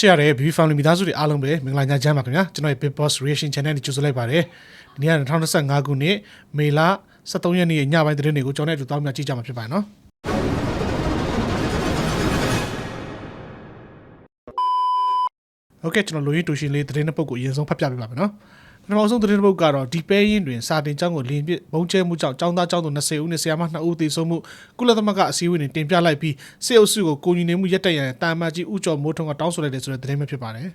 ချစ်ရတဲ့ BB Family မိသားစုတွေအားလုံးပဲမင်္ဂလာညချမ်းပါခင်ဗျာကျွန်တော်ရဲ့ Big Boss Reaction Channel ကိုကြိုဆိုလိုက်ပါတယ်ဒီနေ့က2025ခုနှစ်မေလ23ရက်နေ့ညပိုင်းသတင်းတွေကိုကျွန်တော်နဲ့အတူတောင်းမြကြည့်ကြမှာဖြစ်ပါတယ်နော်โอเคကျွန်တော်လူရင်းတူရှင်လေးသတင်းတစ်ပုဒ်ကိုအရင်ဆုံးဖတ်ပြပေးပါမယ်နော် ပထမဆုံးသတင်းတစ်ပုဒ်ကတော့ဒီပဲရင်တွင်စာတင်ကျောင်းကိုလင်းပြဘုံကျဲမှုကြောင့်ကျောင်းသားကျောင်းသူ20ဦးနဲ့ဆရာမ2ဦးသေဆုံးမှုကုလသမဂ္ဂအစည်းအဝေးတွင်တင်ပြလိုက်ပြီးစစ်အုပ်စုကိုကိုညီနေမှုရက်တက်ရန်တာမကြီးဥကျော်မိုးထွန်းကတောင်းဆိုလိုက်တဲ့ဆိုတဲ့သတင်းပဲဖြစ်ပါတယ်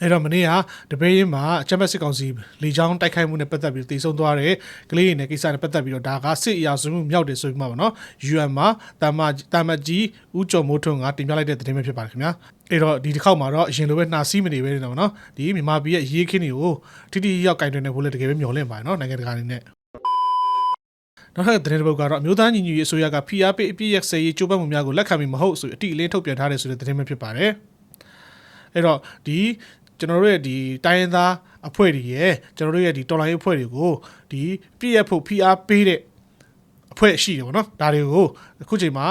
အဲ့တော့မနေ့ကတပည့်ရင်မှာအချမ်းဘတ်စစ်ကောင်စီလေချောင်းတိုက်ခိုက်မှုနဲ့ပတ်သက်ပြီးတည်ဆုံသွားတဲ့ကလေးရင်းနဲ့ကိစ္စနဲ့ပတ်သက်ပြီးတော့ဒါကစစ်အရာစုမှုမြောက်တယ်ဆိုပြီးမှပါနော် UN မှာတာမတာမကြီးဦးကျော်မိုးထွန်းကတင်ပြလိုက်တဲ့သတင်းပဲဖြစ်ပါတယ်ခင်ဗျာအဲ့တော့ဒီတစ်ခေါက်မှာတော့အရင်လိုပဲနှာစီးမနေပဲနေတော့နော်ဒီမြန်မာပြည်ရဲ့ရေးခင်းတွေကိုတိတိယောက်ကင်တွင်နေဖို့လည်းတကယ်ပဲမျှော်လင့်ပါတယ်နော်နိုင်ငံတကာအနေနဲ့နောက်ထပ်သတင်းတစ်ပုဒ်ကတော့အမျိုးသားညီညွတ်ရေးအစိုးရက PRP အပြည့်ရစရေးကြိုးပမ်းမှုများကိုလက်ခံပြီးမဟုတ်ဆိုအတိအလင်းထုတ်ပြန်ထားတယ်ဆိုတဲ့သတင်းပဲဖြစ်ပါတယ်အဲ့တော့ဒီ ကျွန်တော်တို့ရဲ့ဒီတိုင်းရင်းသားအဖွဲ့တွေရဲ့ကျွန်တော်တို့ရဲ့ဒီတော်လိုင်းရေးအဖွဲ့တွေကိုဒီပြည့်ရဖို့ PR ပေးတဲ့အဖွဲ့ရှိတယ်ပေါ့နော်ဒါတွေကိုအခုချိန်မှာ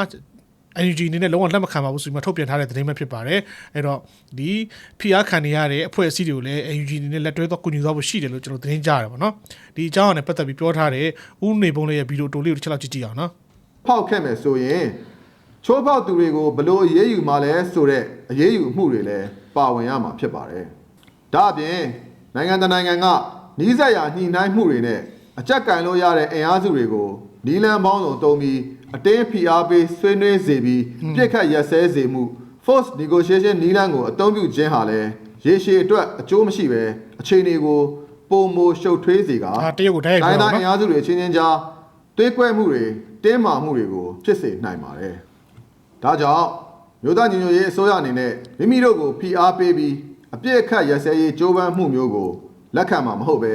NUG အနေနဲ့လုံးဝလက်မခံပါဘူးဆိုပြီးမှထုတ်ပြန်ထားတဲ့သတင်းပဲဖြစ်ပါတယ်အဲ့တော့ဒီ PR ခံနေရတဲ့အဖွဲ့အစည်းတွေကိုလည်း NUG အနေနဲ့လက်တွဲတော့ကူညီသွားဖို့ရှိတယ်လို့ကျွန်တော်သတင်းကြားရတယ်ပေါ့နော်ဒီအကြောင်းအရာနဲ့ပတ်သက်ပြီးပြောထားတဲ့ဥနေပုံလေးရဲ့ဗီဒီယိုတိုလေးကိုတစ်ချက်လောက်ကြည့်ကြည့်အောင်နော်ဖောက်ခဲ့မယ်ဆိုရင်ချိုးဖောက်သူတွေကိုဘလို့အရေးယူမှလဲဆိုတဲ့အရေးယူမှုတွေလည်းပါဝင်ရမှာဖြစ်ပါတယ်။ ဒါအပြင်နိုင်ငံတကာနိုင်ငံကနှီးစက်ရာညှိနှိုင်းမှုတွေနဲ့အကြက်ကင်လို့ရတဲ့အင်အားစုတွေကိုနီလန်ပေါင်းစုံတုံးပြီးအတင်းဖိအားပေးဆွေးနွေးစေပြီးပြစ်ခတ်ရက်စဲစေမှု force negotiation နီလန်ကိုအသုံးပြုခြင်းဟာလည်းရေရှည်အတွက်အကျိုးမရှိပဲအခြေအနေကိုပုံမရှုပ်ထွေးစေကဒါတရုတ်ကိုတိုက်ရိုက်တိုင်းပြောသားတာအင်နော်အားစုတွေချင်းချင်းကြားတွေးကွဲမှုတွေတင်းမာမှုတွေကိုဖြစ်စေနိုင်ပါတယ်။ဒါကြောင့်မြို့သားညီညွတ်ရေးအစိုးရအနေနဲ့မိမိတို့ကိုဖိအားပေးပြီး အပြစ်အခတ်ရစဲရေးကြိုးပမ်းမှုမျိုးကိုလက်ခံမှာမဟုတ်ပဲ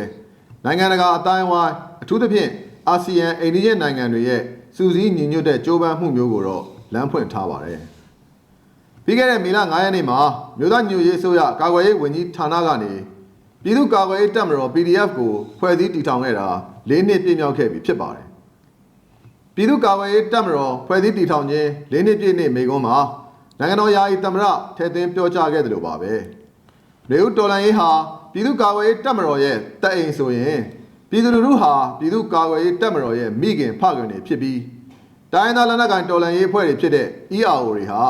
နိုင်ငံတကာအတိုင်းအဝိုင်းအထူးသဖြင့်အာဆီယံအိန္ဒိယနိုင်ငံတွေရဲ့စူးစီးညီညွတ်တဲ့ကြိုးပမ်းမှုမျိုးကိုတော့လမ်းဖွင့်ထားပါတယ်။ပြီးခဲ့တဲ့မေလ9ရက်နေ့မှာမြို့သားညီညွတ်ရေးအစိုးရကာကွယ်ရေးဝန်ကြီးဌာနကနေပြည်သူ့ကာကွယ်ရေးတပ်မတော် PDF ကိုဖွဲ့စည်းတည်ထောင်ခဲ့တာ၄နှစ်ပြည့်မြောက်ခဲ့ပြီဖြစ်ပါတယ်။ပြည်သူ့ကာကွယ်ရေးတပ်မတော်ဖွဲ့စည်းတည်ထောင်ခြင်း၄နှစ်ပြည့်နေ့မေကွန်းမှာနိုင်ငံတော်ယာယီသမ္မတထဲသွင်းပြောကြားခဲ့တယ်လို့ပါပဲ။ နေဦးတော်လန်ရေးဟာပြည်သူ့ကာကွယ်ရေးတပ်မတော်ရဲ့တပ်အိမ်ဆိုရင်ပြည်သူလူထုဟာပြည်သူ့ကာကွယ်ရေးတပ်မတော်ရဲ့မိခင်ဖခင်တွေဖြစ်ပြီးတိုင်းဒေသလက်နက်ကိုင်တော်လှန်ရေးအဖွဲ့တွေဖြစ်တဲ့ ERO တွေဟာ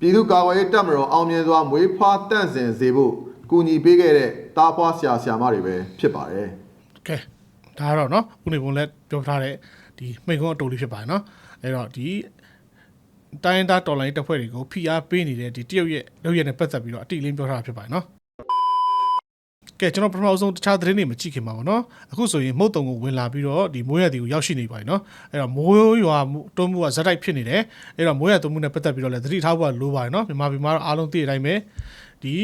ပြည်သူ့ကာကွယ်ရေးတပ်မတော်အောင်မြင်စွာမွေးဖွားတန့်စင်စေဖို့ကူညီပေးခဲ့တဲ့တားဖွားဆရာဆရာမတွေပဲဖြစ်ပါတယ်ကဲဒါကတော့နော်ဥနေပုံလည်းပြောထားတဲ့ဒီမိန့်ခွန်းအတူလေးဖြစ်ပါတယ်နော်အဲ့တော့ဒီတိုင်းရင်းသားတော်လိုင်းတပ်ဖွဲ့တွေကို PR ပေးနေတဲ့ဒီတရုတ်ရဲ့လုပ်ရတဲ့ပတ်သက်ပြီးတော့အတိအလင်းပြောထားတာဖြစ်ပါတယ်နော် ကဲကျွန်တော်ပထမဆုံးတခြားသတင်းတွေမကြည့်ခင်ပါဘောနော်အခုဆိုရင်မုတ်တုံကိုဝင်လာပြီးတော့ဒီမိုးရတီကိုရောက်ရှိနေပါပြီနော်အဲ့တော့မိုးရွာမှုတွန်းမှုကဇက်တိုက်ဖြစ်နေတယ်အဲ့တော့မိုးရတွန်းမှုနဲ့ပတ်သက်ပြီးတော့လည်းသတိထားဖို့ကလိုပါတယ်နော်မြန်မာပြည်မှာတော့အားလုံးသိတဲ့အတိုင်းပဲဒီ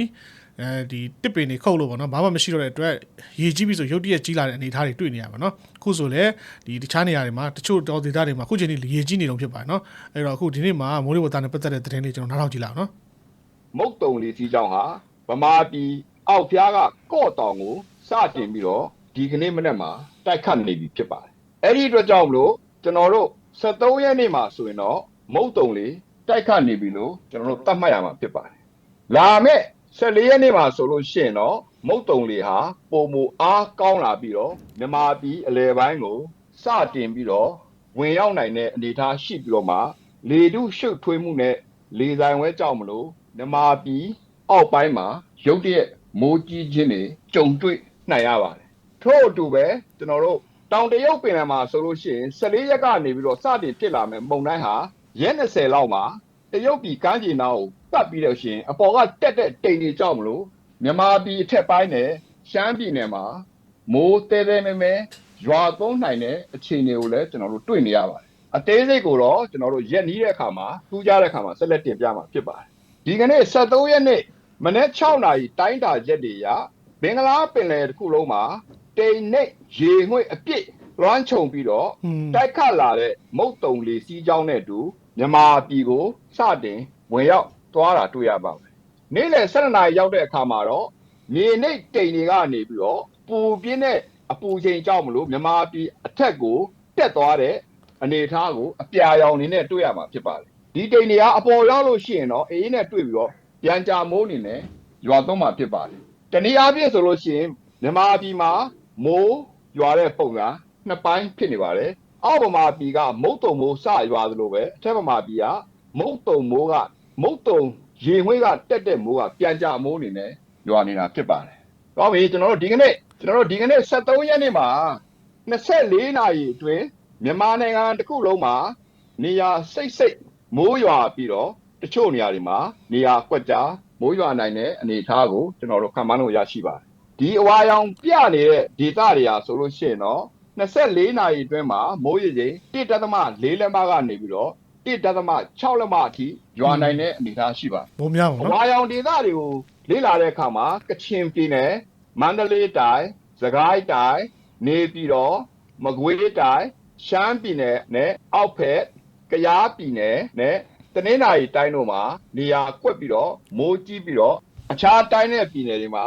အဲဒီတစ်ပင်တွေခုတ်လို့ပေါ့နော်ဘာမှမရှိတော့တဲ့အတွက်ရေကြီးပြီဆိုရုတ်တရက်ကြီးလာတဲ့အနေအထားတွေတွေ့နေရပါတော့ခုဆိုလည်းဒီတခြားနေရာတွေမှာတချို့တော်ဒေသတွေမှာခုချိန်ထိရေကြီးနေတော့ဖြစ်ပါတယ်နော်အဲ့တော့အခုဒီနေ့မှာမိုးလေဝသနဲ့ပတ်သက်တဲ့သတင်းလေးကျွန်တော်နားထောင်ကြည့်လာအောင်နော်မုတ်တုံလေးစီးကြောင်းဟာဗမာပြည် အောက်ဖျားကကော့တောင်ကိုစတင်ပြီးတော့ဒီကနေ့မနေ့မှာတိုက်ခတ်နေပြီဖြစ်ပါတယ်။အဲ့ဒီအတွက်ကြောင့်မလို့ကျွန်တော်တို့73ရက်နေ့မှာဆိုရင်တော့မုတ်တုံလေးတိုက်ခတ်နေပြီလို့ကျွန်တော်တို့သတ်မှတ်ရမှာဖြစ်ပါတယ်။လာမယ့်14ရက်နေ့မှာဆိုလို့ရှိရင်တော့မုတ်တုံလေးဟာပုံမူအားကောင်းလာပြီးတော့မြန်မာပြည်အလဲပိုင်းကိုစတင်ပြီးတော့ဝင်ရောက်နိုင်တဲ့အနေအထားရှိပြီးတော့မှလေတုရှုပ်ထွေးမှုနဲ့လေဆိုင်ဝဲကြောက်မလို့မြန်မာပြည်အောက်ပိုင်းမှာရုတ်တရက် မိုးကြီးခြင်းတွေကြုံတွေ့နိုင်ရပါတယ်ထို့အတူပဲကျွန်တော်တို့တောင်တရုတ်ပင်လယ်မှာဆိုလို့ရှိရင်14ရက်ကနေပြီးတော့စတင်ဖြစ်လာမယ်မုန်တိုင်းဟာရက်20လောက်မှာတရုတ်ပြည်ကမ်းခြေနားကိုပတ်ပြီးတော့ရှိရင်အပေါ်ကတက်တဲ့တိမ်တွေကြောက်မလို့မြန်မာပြည်အထက်ပိုင်းနဲ့ရှမ်းပြည်နယ်မှာမိုးတဲတဲမဲမဲရွာသွန်းနိုင်တဲ့အခြေအနေကိုလည်းကျွန်တော်တို့တွေ့နေရပါတယ်အသေးစိတ်ကိုတော့ကျွန်တော်တို့ရက်နီးတဲ့အခါမှာထူးခြားတဲ့အခါမှာဆက်လက်တင်ပြမှာဖြစ်ပါတယ်ဒီကနေ့73ရက်နေ့ မနေ့6နာရီတိုင်းတာရက်တွေရဘင်္ဂလားပင်လယ်တစ်ခုလုံးမှာတိမ်နှိပ်ရေငွေ့အပြည့်လွှမ်းခြုံပြီးတော့ဟွန်းတိုက်ခတ်လာတဲ့မုတ်တုံလေးစီးကြောင်းနဲ့အတူမြန်မာပြည်ကိုစတင်ဝင်ရောက်သွားတာတွေ့ရပါမယ်။နေ့လယ်7နာရီရောက်တဲ့အခါမှာတော့မြေနိမ့်တိမ်တွေကနေပြီးတော့ပူပြင်းတဲ့အပူချိန်ကြောင့်မလို့မြန်မာပြည်အထက်ကိုတက်သွားတဲ့အနေအထားကိုအပြာရောင်နေနဲ့တွေ့ရမှာဖြစ်ပါတယ်။ဒီတိမ်တွေကအပေါ်ရောက်လို့ရှိရင်တော့အေးနဲ့တွေ့ပြီးတော့ ပြန်ကြာမိုးနေနဲ့ရွာသွန်းမှာဖြစ်ပါတယ်တနည်းအားဖြင့်ဆိုလို့ရှိရင်မြန်မာပြည်မှာမိုးရွာတဲ့ပုံစံနှစ်ပိုင်းဖြစ်နေပါတယ်အောက်ဗမာပြည်ကမုတ်တုံမိုးစရွာသလိုပဲအထက်ဗမာပြည်ကမုတ်တုံမိုးကမုတ်တုံရေငွေ့ကတက်တဲ့မိုးကပြန်ကြမိုးအနေနဲ့ရွာနေတာဖြစ်ပါတယ်။တော့ပြီကျွန်တော်တို့ဒီကနေ့ကျွန်တော်တို့ဒီကနေ့73ရက်နေ့မှာ24နာရီအတွင်းမြန်မာနိုင်ငံတစ်ခုလုံးမှာနေရာစိတ်စိတ်မိုးရွာပြီးတော့ တချို့နေရာတွေမှာနေရာကွက်ကြားမိုးရွာနိုင်တဲ့အနေအထားကိုကျွန်တော်တို့ခံမှန်းလို့ရရှိပါတယ်။ဒီအဝါရောင်ပြနေတဲ့ဒေသတွေဟာဆိုလို့ရှိရင်တော့24နာရီအတွင်းမှာမိုးရေချိန်1.4လက်မကနေပြီးတော့1.6လက်မအထိရွာနိုင်တဲ့အနေအထားရှိပါတယ်ဘုံများပါအနော်ဝါရောင်ဒေသတွေကိုလေ့လာတဲ့အခါမှာကချင်ပြည်နယ်မန္တလေးတိုင်းစကိုင်းတိုင်းနေပြည်တော်မကွေးတိုင်းရှမ်းပြည်နယ်နဲ့အောက်ဖက်ကယားပြည်နယ်နဲ့ တနင်္သာရီတိုင်းတို့မှာနေရာကွက်ပြီးတော့မိုးကြီးပြီးတော့အခြားတိုင်းနဲ့ပြည်နယ်တွေမှာ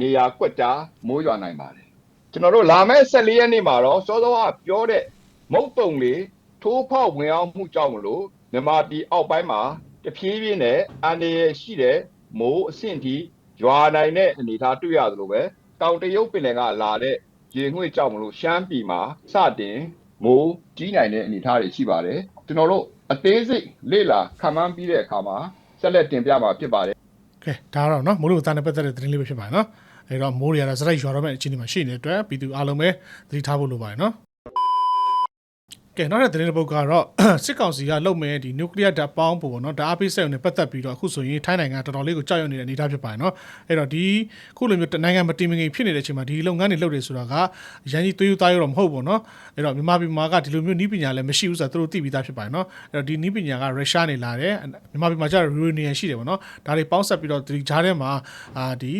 နေရာကွက်တာမိုးရွာနိုင်ပါတယ်ကျွန်တော်တို့လာမယ့်14ရက်နေ့မှာတော့စောစောကပြောတဲ့မုတ်တုံလေးထိုးဖောက်ဝင်အောင်မှုကြောင့်မလို့မြန်မာပြည်အောက်ပိုင်းမှာတဖြည်းဖြည်းနဲ့အန္တရာယ်ရှိတဲ့မိုးအဆင့်ထိရွာနိုင်တဲ့အနေအထားတွေ့ရသလိုပဲတောင်တရုတ်ပင်လယ်ကလာတဲ့ရေငွေ့ကြောင့်မလို့ရှမ်းပြည်မှာစတင် မိုးကြီးနိုင်တဲ့အနေအထားတွေရှိပါတယ်ကျွန်တော်တို့အသေးစိတ်လေ့လာခံမှန်းပြီးတဲ့အခါမှာဆက်လက်တင်ပြမှာဖြစ်ပါတယ်ကဲဒါကတော့နော်မိုးလေဝသနဲ့ပတ်သက်တဲ့သတင်းလေးပဲဖြစ်ပါတယ်နော်အဲတော့မိုးတွေကတော့စရိုက်ရွာတော့မဲ့အခြေအနေမှာရှိနေတဲ့အတွက်ပြည်သူအားလုံးပဲသတိထားဖို့လိုပါတယ်နော် ကဲနောက်တဲ့သတင်းတစ်ပုဒ်ကတော့စစ်ကောင်စီကလုပ်မဲ့ဒီနျူကလ িয়ার ဓာတ်ပေါင်းပုံပေါ့နော်ဓာတ်အားပေးစက်ရုံနဲ့ပတ်သက်ပြီးတော့အခုဆိုရင်ထိုင်းနိုင်ငံတော်တော်လေးကိုကြောက်ရွံ့နေတဲ့အနေအထားဖြစ်ပါတယ်နော်အဲ့တော့ဒီခုလိုမျိုးနိုင်ငံမတည်မငြိမ်ဖြစ်နေတဲ့အချိန်မှာဒီလုပ်ငန်းတွေလုပ်တယ်ဆိုတာကရန်ကြီးသွေးယူသားရတော့မဟုတ်ဘူးနော်အဲ့တော့မြန်မာပြည်မှာကဒီလိုမျိုးနီးပညာလည်းမရှိဘူးဆိုတာသူတို့သိပြီးသားဖြစ်ပါတယ်နော်အဲ့တော့ဒီနီးပညာကရုရှားနေလာတယ်မြန်မာပြည်မှာကျတော့ယူရေနီယံရှိတယ်ပေါ့နော်ဒါတွေပေါင်းဆက်ပြီးတော့ဒီဂျားထဲမှာအာဒီ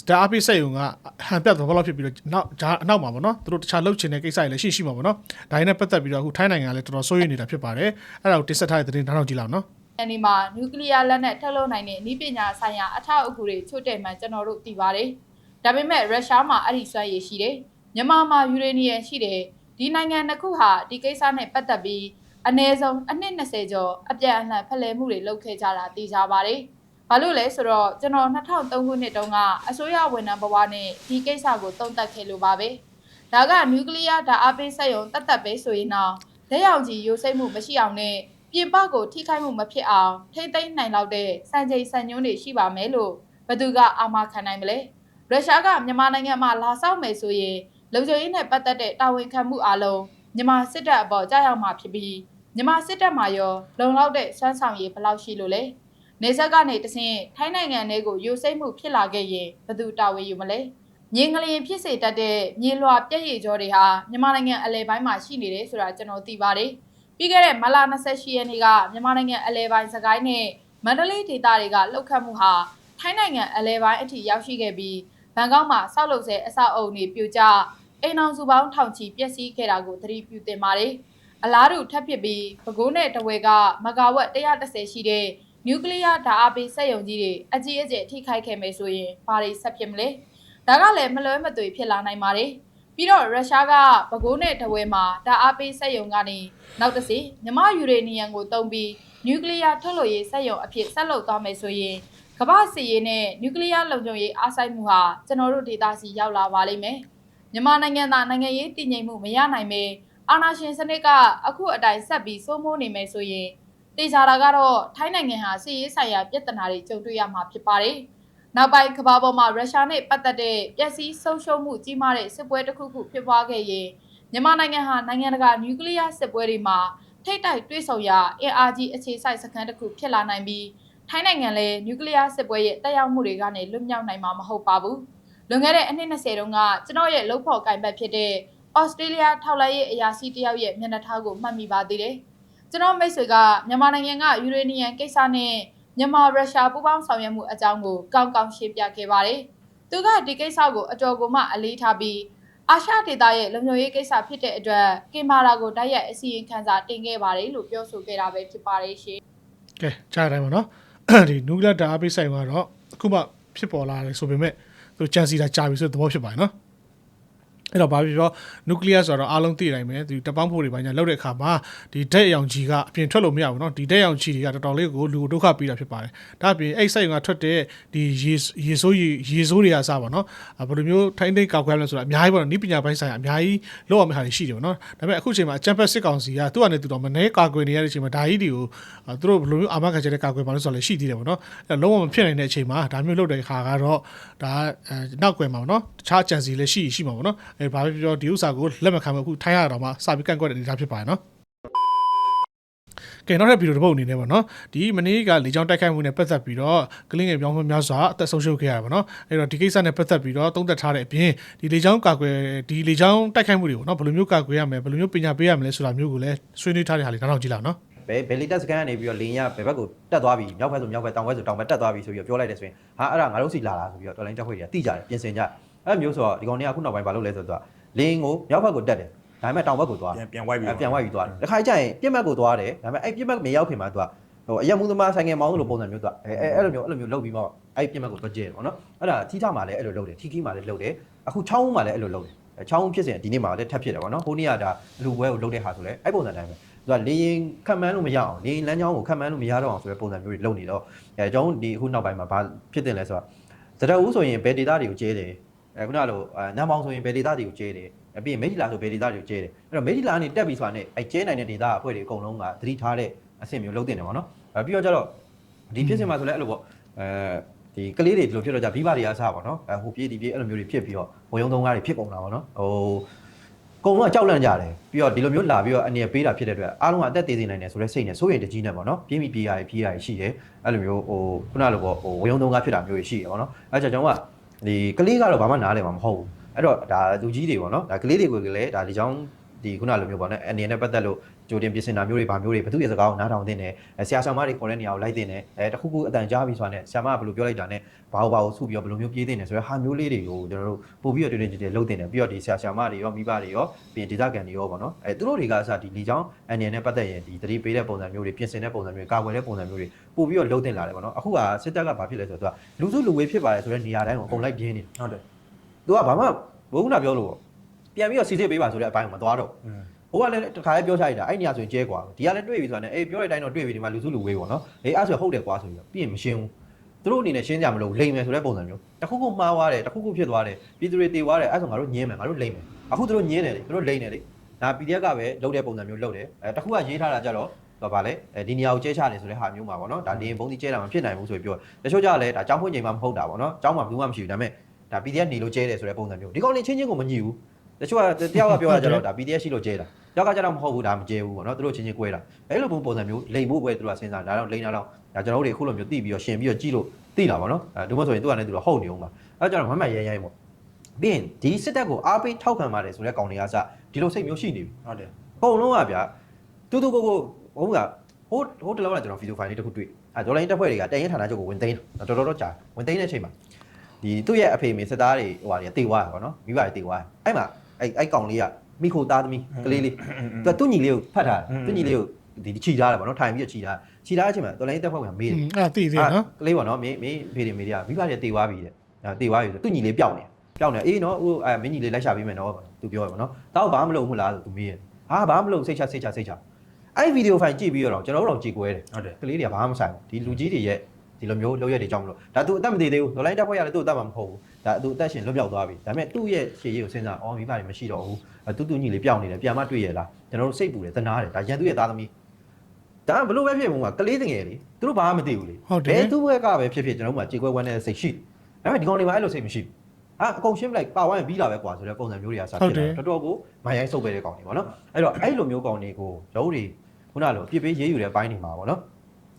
စတာအပိစက်ယုံကဟန်ပြတ်တော့ဘယ်လောက်ဖြစ်ပြီးတော့နောက်ဂျားအနောက်မှာပေါ့နော်သူတို့တခြားလှုပ်ချင်တဲ့ကိစ္စတွေလည်းရှိရှိမှာပေါ့နော်ဒါတွေနဲ့ပတ်သက်ပြီးတော့အခုထိုင်းနိုင်ငံကလည်းတော်တော်စိုးရိမ်နေတာဖြစ်ပါတယ်အဲ့ဒါကိုတင်ဆက်ထားတဲ့သတင်းနောက်တော့ကြည့်လောက်နော်အန်ဒီမှာနျူကလ িয়ার လက်နက်ထုတ်လုပ်နိုင်တဲ့ဤပညာဆိုင်ရာအထောက်အကူတွေချို့တဲ့မှန်ကျွန်တော်တို့သိပါတယ်။ဒါပေမဲ့ရုရှားမှာအဲ့ဒီစွမ်းရည်ရှိတယ်။မြန်မာမှာယူရေနီယံရှိတယ်။ဒီနိုင်ငံနှစ်ခုဟာဒီကိစ္စနဲ့ပတ်သက်ပြီးအနည်းဆုံးအနှစ်20ကျော်အပြန်အလှန်ဖလှယ်မှုတွေလုပ်ခဲ့ကြတာသိကြပါတယ်။ ဘာလို့လဲဆိုတော့ကျွန်တော်2003ခုနှစ်တုန်းကအစိုးရဝန်ထမ်းဘဝနဲ့ဒီကိစ္စကိုတုံ့တက်ခဲ့လို့ပါပဲ။ဒါကနျူကလ িয়ার ဓာတ်အားပေးစက်ရုံတတ်တတ်ပဲဆိုရင်တော့လက်ရောင်ကြီးရိုးစိမ့်မှုမရှိအောင်နဲ့ပြင်ပကိုထိခိုက်မှုမဖြစ်အောင်ထိမ့်သိမ်းနိုင်လောက်တဲ့စံချိန်စံညွှန်းတွေရှိပါမယ်လို့ဘသူကအာမခံနိုင်မလဲရုရှားကမြန်မာနိုင်ငံမှာလာဆောက်မယ်ဆိုရင်လုံခြုံရေးနဲ့ပတ်သက်တဲ့တာဝန်ခံမှုအလုံးမြန်မာစစ်တပ်အပေါ်ကြားရောက်မှာဖြစ်ပြီးမြန်မာစစ်တပ်မှာရောလုံလောက်တဲ့စွမ်းဆောင်ရည်ဘယ်လောက်ရှိလို့လဲ နေဆက်ကနေတဆင့်ထိုင်းနိုင်ငံတွေကိုယူစိမ့်မှုဖြစ်လာခဲ့ရင်ဘသူတာဝန်ယူမလဲမြင်းကလေးဖြစ်စေတတ်တဲ့မြေလွှာပြည့်ရည်ကြောတွေဟာမြန်မာနိုင်ငံအလဲပိုင်းမှာရှိနေတယ်ဆိုတာကျွန်တော်သိပါတယ်ပြီးခဲ့တဲ့မလာ28ရက်နေ့ကမြန်မာနိုင်ငံအလဲပိုင်းစကိုင်းနဲ့မန္တလေးဒေသတွေကလှုပ်ခတ်မှုဟာထိုင်းနိုင်ငံအလဲပိုင်းအထိရောက်ရှိခဲ့ပြီးဘန်ကောက်မှာဆောက်လုပ်ဆဲအဆောက်အုံတွေပြိုကျအိမ်အောင်စုပေါင်းထောင်ချီပျက်စီးခဲ့တာကိုသတိပြုတင်ပါတယ်။အလားတူထပ်ဖြစ်ပြီးပဲခူးနဲ့တဝဲကမဂါဝက်130ရှိတဲ့ နျူကလ িয়ার ဓာတ်အားပေးစက်ရုံကြီးတွေအကြီးအကျယ်ထိခိုက်ခဲ့မယ်ဆိုရင်ဘာတွေဆက်ဖြစ်မလဲ။ဒါကလည်းမလွဲမသွေဖြစ်လာနိုင်ပါတယ်။ ပြီးတော့ရုရှားကပဲခူးနဲ့တဝဲမှာဓာတ်အားပေးစက်ရုံကနေနောက်တစ်စီမြမယူရေနီယံကိုတုံးပြီးနျူကလ িয়ার ထုတ်လုပ်ရေးစက်ရုံအဖြစ်ဆက်လုပ်သွားမယ်ဆိုရင်ကမ္ဘာစစ်ရေးနဲ့နျူကလ িয়ার လုံခြုံရေးအားဆိုင်မှုဟာကျွန်တော်တို့ဒေသစီရောက်လာပါလိမ့်မယ်မြန်မာနိုင်ငံသားနိုင်ငံရေးတည်ငြိမ်မှုမရနိုင်ပေအာဏာရှင်စနစ်ကအခုအတိုင်းဆက်ပြီးစိုးမိုးနေမယ်ဆိုရင် တေချာတာကတော့ထိုင်းနိုင်ငံဟာစစ်ရေးဆိုင်ရာပြဿနာတွေကြုံတွေ့ရမှာဖြစ်ပါတယ်။ နောက်ပိုင်းကမ္ဘာပေါ်မှာရုရှားနဲ့ပတ်သက်တဲ့ပျက်စီးဆုံးရှုံးမှုကြီးမားတဲ့စစ်ပွဲတစ်ခုခုဖြစ်ပွားခဲ့ရင်မြန်မာနိုင်ငံဟာနိုင်ငံတကာနျူကလ িয়ার စစ်ပွဲတွေမှာထိတ်တိုက်တွေးဆုံရာအင်အားကြီးအခြေစိုက်စခန်းတစ်ခုဖြစ်လာနိုင်ပြီးထိုင်းနိုင်ငံလည်းနျူကလ িয়ার စစ်ပွဲရဲ့တက်ရောက်မှုတွေကနေလွတ်မြောက်နိုင်မှာမဟုတ်ပါဘူး။လွန်ခဲ့တဲ့အနှစ်20တုန်းကကျွန်တော်ရဲ့လုံဖို့ကင်ဘက်ဖြစ်တဲ့ဩစတြေးလျထောက်လိုက်ရေးအရာရှိတယောက်ရဲ့မျက်နှာထားကိုမှတ်မိပါသေးတယ်။ ကျွန်တော်မိတ်ဆွေကမြန်မာနိုင်ငံကယူရေနီယံကိစ္စနဲ့မြန်မာရုရှားပူးပေါင်းဆောင်ရွက်မှုအကြောင်းကိုကောင်းကောင်းရှင်းပြခဲ့ပါတယ်။သူကဒီကိစ္စကိုအတော်ကိုမှအလေးထားပြီးအာရှဒေသရဲ့လုံခြုံရေးကိစ္စဖြစ်တဲ့အတွက်ကင်မာရာကိုတိုက်ရိုက်အစီရင်ခံစာတင်ခဲ့ပါတယ်လို့ပြောဆိုခဲ့တာပဲဖြစ်ပါတယ်ရှင်ကဲကြားတိုင်းပါနော်ဒီနျူကလ িয়ার ဓာတ်အားပေးဆိုင်ကတော့အခုမှဖြစ်ပေါ်လာတယ်ဆိုပေမဲ့သူကြံစီတာကြာပြီဆိုတဲ့သဘောဖြစ်ပါတယ်နော် အဲ့တော့ဘာဖြစ်ပြောနျူကလ িয়ার ဆိုတော့အားလုံးသိနိုင်မယ်ဒီတပေါင်းဖို့တွေဘာညာလောက်တဲ့အခါမှာဒီဓာတ်အရောင်ခြည်ကအပြင်ထွက်လို့မရဘူးเนาะဒီဓာတ်အရောင်ခြည်တွေကတော်တော်လေးကိုလူကိုဒုက္ခပေးတာဖြစ်ပါတယ်ဒါအပြင်အဲ့စိတ်ကထွက်တဲ့ဒီရေရေဆိုးရေရေဆိုးတွေကစပါเนาะဘယ်လိုမျိုးထိုင်းတိတ်ကောက်ခွဲလဲဆိုတာအများကြီးပေါ့နော်ဤပညာပိုင်းဆိုင်ရာအများကြီးလောက်အောင်မယ့်ဟာတွေရှိတယ်ပေါ့နော်ဒါပေမဲ့အခုချိန်မှာအချမ်ပက်စစ်ကောင်စီကသူ့အနေနဲ့သူတော့မနေကာကွယ်နေရတဲ့အချိန်မှာဒါကြီးတွေကိုသူတို့ဘယ်လိုမျိုးအာမခံချက်နဲ့ကာကွယ်ပါလို့ဆိုတော့လည်းရှိသေးတယ်ပေါ့နော်အဲ့လုံးဝမဖြစ်နိုင်တဲ့အချိန်မှာဒါမျိုးလုပ်တဲ့ခါကတော့ဒါအဲနောက်ကွယ်မှာပေါ့နော်တခြားအကြံစီလည်းရှိရှိမှာပေါ့နော် အဲဘာဖြစ်ပြောဒီဥစ္စာကိုလက်မခံမအခုထိုင်းရတော့မှစပြီးကန့်ကွက်တဲ့အနေအထားဖြစ်ပါတယ်နော်ကဲနောက်တဲ့ဗီဒီယိုတစ်ပုတ်အနေနဲ့ပေါ့နော်ဒီမနေ့ကလေကြောင်းတိုက်ခိုက်မှုနဲ့ပတ်သက်ပြီးတော့ကလင်းငယ်ပြောင်းမှုများစွာအသက်ဆုံးရှုံးခဲ့ရတယ်ပေါ့နော်အဲ့တော့ဒီကိစ္စနဲ့ပတ်သက်ပြီးတော့သုံးသပ်ထားတဲ့အပြင်ဒီလေကြောင်းကာကွယ်ဒီလေကြောင်းတိုက်ခိုက်မှုတွေပေါ့နော်ဘယ်လိုမျိုးကာကွယ်ရမလဲဘယ်လိုမျိုးပညာပေးရမလဲဆိုတာမျိုးကိုလည်းဆွေးနွေးထားတဲ့ဟာလေးနောက်နောက်ကြည့်လာနော်ဘယ်ဘယ်လီတက်စကန်ကနေပြီးတော့လင်းရဘယ်ဘက်ကိုတက်သွားပြီမြောက်ဘက်ဆိုမြောက်ဘက်တောင်ဘက်ဆိုတောင်ဘက်တက်သွားပြီဆိုပြီးတော့ပြောလိုက်တယ်ဆိုရင်ဟာအဲ့ဒါငါတို့စီလာလာဆိုပြီးတော့တော်လိုင်းတက်ဖွဲ့တွေကတိကြတယ်ပြင်ဆင်ကြတယ် အဲ့လိုမျိုးဆိုတော့ဒီကောင်တွေကအခုနောက်ပိုင်းဘာလုပ်လဲဆိုတော့လင်းကိုမြောက်ဘက်ကိုတက်တယ်ဒါပေမဲ့တောင်ဘက်ကိုသွားပြန်ပြန်ဝိုက်ပြီးပြန်ဝိုက်ပြီးသွားတယ်တစ်ခါကျရင်ပြစ်မှတ်ကိုသွားတယ်ဒါပေမဲ့အဲ့ပြစ်မှတ်မရောက်ခင်မှာသူကဟိုအရက်မှုသမားဆိုင်ငယ်မောင်းလို့ပုံစံမျိုးသူကအဲအဲအဲ့လိုမျိုးအဲ့လိုမျိုးလုပ်ပြီးတော့အဲ့ပြစ်မှတ်ကိုသွားကျဲတယ်ပေါ့နော်အဲ့ဒါထီးထမှာလည်းအဲ့လိုလုပ်တယ်ထီခီမှာလည်းလုပ်တယ်အခုချောင်းမှာလည်းအဲ့လိုလုပ်တယ်ချောင်းဖြစ်စဉ်ဒီနေ့မှာလည်းထပ်ဖြစ်တယ်ပေါ့နော်ဟိုနေ့ကဒါလူပွဲကိုလုပ်တဲ့ဟာဆိုလဲအဲ့ပုံစံတိုင်းပဲသူကလေရင်ခံမှန်းလို့မရအောင်လေရင်လမ်းကြောင်းကိုခံမှန်းလို့မရတော့အောင်ဆိုတဲ့ပုံစံမျိုးတွေလုပ်နေတော့အဲကျွန်တော်ဒီအခုနောက်ပိုင်းမှာဘာဖြစ်တင်လဲဆိုတော့ဇဒဦးဆိုရင်ဘယ်ဒေတာတွေကိုကျဲတယ် အဲခုနလိုနမ်မောင်ဆိုရင်ဘယ်ဒေတာတွေကိုကျဲတယ်အပြင်မိထီလာဆိုဘယ်ဒေတာတွေကိုကျဲတယ်အဲ့တော့မိထီလာကနေတက်ပြီးဆိုတာနဲ့အဲကျဲနိုင်တဲ့ဒေတာအဖွဲ့တွေအကုန်လုံးကသတိထားတဲ့အဆင့်မျိုးလုပ်တင်တယ်ပေါ့နော်အဲပြီးတော့ကျတော့ဒီဖြစ်စဉ်မှာဆိုလဲအဲ့လိုပေါ့အဲဒီကလေးတွေဒီလိုဖြစ်တော့ကြဘိဘတွေကစားပါတော့အဲဟိုပြေးဒီပြေးအဲ့လိုမျိုးတွေဖြစ်ပြီးတော့ဝုံယုံသုံးကားတွေဖြစ်ကုန်တာပေါ့နော်ဟိုကုံတော့ကြောက်လန့်ကြတယ်ပြီးတော့ဒီလိုမျိုးလာပြီးတော့အနေနဲ့ပေးတာဖြစ်တဲ့အတွက်အားလုံးကအသက်သေးသေးနိုင်တယ်ဆိုတဲ့စိတ်နဲ့စိုးရိမ်တကြီးနဲ့ပေါ့နော်ပြေးမိပြေးရပြေးရရှိတယ်အဲ့လိုမျိုးဟိုခုနလိုပေါ့ဟိုဝုံယုံသုံးကားဖြစ်တာမျိုးတွေရှိတယ်ပေါ့နော်အဲ့ကြောင့်ကျွန်တော်က ဒီကလေးကတော့ဘာမှနားလည်မှာမဟုတ်ဘူးအဲ့တော့ဒါလူကြီးတွေပေါ့နော်ဒါကလေးတွေကိုလည်းဒါဒီကြောင်း ဒီခုနလိုမျိုးပေါ့နော်အနေနဲ့ပတ်သက်လို့ကြိုတင်ပြင်ဆင်တာမျိုးတွေဗာမျိုးတွေဘသူရဲ့စကားကိုနားထောင်တင်တယ်ဆရာဆရာမတွေခေါ်တဲ့နေရာကိုလိုက်တင်တယ်အဲတခုခုအတန်ကြားပြီးဆိုတာနဲ့ဆရာမကဘယ်လိုပြောလိုက်တာနဲ့ဘာဘာကိုစုပြီးတော့ဘယ်လိုမျိုးပြေးတင်တယ်ဆိုတော့ဟာမျိုးလေးတွေကိုကျွန်တော်တို့ပို့ပြီးတော့တွေ့တွေ့ကြည့်တယ်လုပ်တင်တယ်ပြီးတော့ဒီဆရာဆရာမတွေရောမိဘတွေရောပြီးရင်ဒေသခံတွေရောပေါ့နော်အဲသူတို့တွေကအစဒီလီချောင်းအနေနဲ့ပတ်သက်ရင်ဒီတတိပေးတဲ့ပုံစံမျိုးတွေပြင်ဆင်တဲ့ပုံစံမျိုးတွေကာကွယ်တဲ့ပုံစံမျိုးတွေပို့ပြီးတော့လုပ်တင်လာတယ်ပေါ့နော်အခုကစစ်တပ်ကဘာဖြစ်လဲဆိုတော့သူကလူစုလူဝေးဖြစ်ပါတယ်ဆိုတဲ့နေရာတိုင်းကိုအကုန်လိုက်ပြင်းနေတယ်ဟုတ်တယ်သူကဘာမှဘုန်းကပြောလို့ပေါ့ ပြန်ပြီးတော့စီစစ်ပေးပါဆိုတဲ့အပိုင်းကိုမသွားတော့ဘူးဟိုကလည်းတခါလေးပြောချလိုက်တာအဲ့နေရာဆိုရင်ကျဲကွာဒီကလည်းတွေ့ပြီဆိုတာနဲ့အေးပြောတဲ့အတိုင်းတော့တွေ့ပြီဒီမှာလူစုလူဝေးပေါ့နော်အေးအဲ့ဆိုဟုတ်တယ်ကွာဆိုပြီးတော့ပြီးရင်မရှင်းဘူးသူတို့အနေနဲ့ရှင်းကြမလို့လိမ်မယ်ဆိုတဲ့ပုံစံမျိုးတခုခုမှားသွားတယ်တခုခုဖြစ်သွားတယ်ပြည်သူတွေတေသွားတယ်အဲ့ဆိုငါတို့ညင်းမယ်ငါတို့လိမ်မယ်အခုသူတို့ညင်းတယ်လေသူတို့လိမ်တယ်လေဒါ PDF ကပဲလုပ်တဲ့ပုံစံမျိုးလုပ်တယ်အဲတခုကရေးထားတာကြတော့တော့ဗာလေအဲဒီနေရာကိုကျဲချတယ်ဆိုတဲ့ဟာမျိုးမှာပေါ့နော်ဒါနေဘုံကြီးကျဲတာမဖြစ်နိုင်ဘူးဆိုပြီးပြောတချို့ကြလည်းဒါចောင်းဖွင့်ချိန်မှာမဟုတ်တာပေါ့နော်ចောင်းမှာဘူးမှမရှိဘူးဒါပေမဲ့ဒါ PDF နေလို့ကျဲတယ်ဆိုတဲ့ပုံစံမျိုးဒီကောင်နေချင်းချင်းကိုမညီဘူး တချို့ကတယောက်ကပြောတာကြတော့ဒါ PDF ရှိလို့ကျဲတာယောက်ကကြတော့မဟုတ်ဘူးဒါမကျဲဘူးပေါ့နော်သူတို့ချင်းချင်း꿰တာအဲ့လိုပုံပုံစံမျိုးလိန်ဖို့ပဲသူတို့ကစဉ်းစားဒါတော့လိန်တာတော့ဒါကျွန်တော်တို့တွေအခုလိုမျိုးတိပြီးတော့ရှင်ပြီးတော့ကြည့်လို့သိတာပေါ့နော်အဲဒုမဆိုရင်သူကလည်းသူတော့ဟုတ်နေအောင်ပါအဲ့ကြတော့မမှတ်ရဲရဲပေါ့ပြီးရင်ဒီစစ်တပ်ကိုအားပေးထောက်ခံပါတယ်ဆိုတဲ့ကောင်တွေကစဒီလိုစိတ်မျိုးရှိနေပြီဟုတ်တယ်အကုန်လုံးကဗျာတူတူကိုကိုဟိုကဟိုဟိုတလောကကျွန်တော်ဗီဒီယိုဖိုင်လေးတစ်ခုတွေ့အဲဒေါ်လာရင်းတက်ဖွဲ့တွေကတန်ရင်ဌာနချုပ်ကိုဝင်သိမ်းတာတော်တော်တော့ကြာဝင်သိမ်းတဲ့အချိန်မှာဒီသူ့ရဲ့အဖေမေစစ်သားတွေဟိုဟာတွေတေသွားတာပေါ့နော်မိဘတွေတေသွားအဲ့မှာ အဲ့အဲ့ကောင်လေးကမိခိုသားသမီးကလေးလေးသူကသူ့ညီလေးကိုဖတ်ထားတယ်သူ့ညီလေးကိုဒီခြိထားတယ်ဗောနော်ထိုင်ပြီးတော့ခြိထားခြိထားတဲ့အချိန်မှာတော်လိုင်းတက်ဖောက်ကမေးတယ်အဲ့ဒါသိသေးနော်ကလေးဗောနော်မင်းမင်းဖေးတယ်မေးတယ်မိဘတွေတေသွားပြီတဲ့အဲတေသွားပြီဆိုသူ့ညီလေးပျောက်နေပျောက်နေအေးနော်ဟိုအဲမင်းညီလေးလိုက်ရှာပေးမယ်နော်သူပြောရဗောနော်တောက်ဘာမှမလုပ်ဘူးလားဆိုသူမေးတယ်ဟာဘာမှမလုပ်စိတ်ချစိတ်ချစိတ်ချအဲ့ဗီဒီယိုဖိုင်ကြည့်ပြီးတော့ကျွန်တော်တို့တော့ကြည်ကွဲတယ်ဟုတ်တယ်ကလေးတွေကဘာမှမဆိုင်ဘူးဒီလူကြီးတွေရဲ့ ဒီလိုမျိုးလောက်ရက်တွေကြောင်းမလို့ဒါသူအသက်မသေးသေးဘူးဒေါ်လာတက်ဖွဲ့ရတယ်သူ့အသက်မှမဟုတ်ဘူးဒါသူအသက်ရှင်လွတ်မြောက်သွားပြီဒါပေမဲ့သူ့ရဲ့ရှေ့ရေးကိုစဉ်းစားအော်မိဘတွေမရှိတော့ဘူးအဲတူတူညီလေးပျောက်နေတယ်ပြန်မတွေ့ရလားကျွန်တော်တို့စိတ်ပူတယ်သနာတယ်ဒါရန်သူရဲ့သားသမီးဒါဘလို့ပဲဖြစ်မှုကကလေးတငယ်လေသူတို့ဘာမှမသိဘူးလေဟုတ်တယ်ဘယ်သူ့ဘက်ကပဲဖြစ်ဖြစ်ကျွန်တော်တို့မှာကြေကွဲဝမ်းတဲ့စိတ်ရှိတယ်ဒါပေမဲ့ဒီကောင်တွေမှာအဲ့လိုစိတ်မရှိဘူးအာအကုန်ရှင်းပလိုက်ပါဝိုင်းပြီးလာပဲကွာဆိုတဲ့ပုံစံမျိုးတွေကစဖြစ်လာတော်တော်ကိုမိုင်းရိုင်းဆုပ်ပဲတဲ့ကောင်တွေပေါ့နော်အဲ့တော့အဲ့လိုမျိုးကောင်တွေကိုရုပ်တွေခုနလိုအပြစ်ပေးရေးယူတဲ့ဘိုင်းတွေမှာပေါ့နော်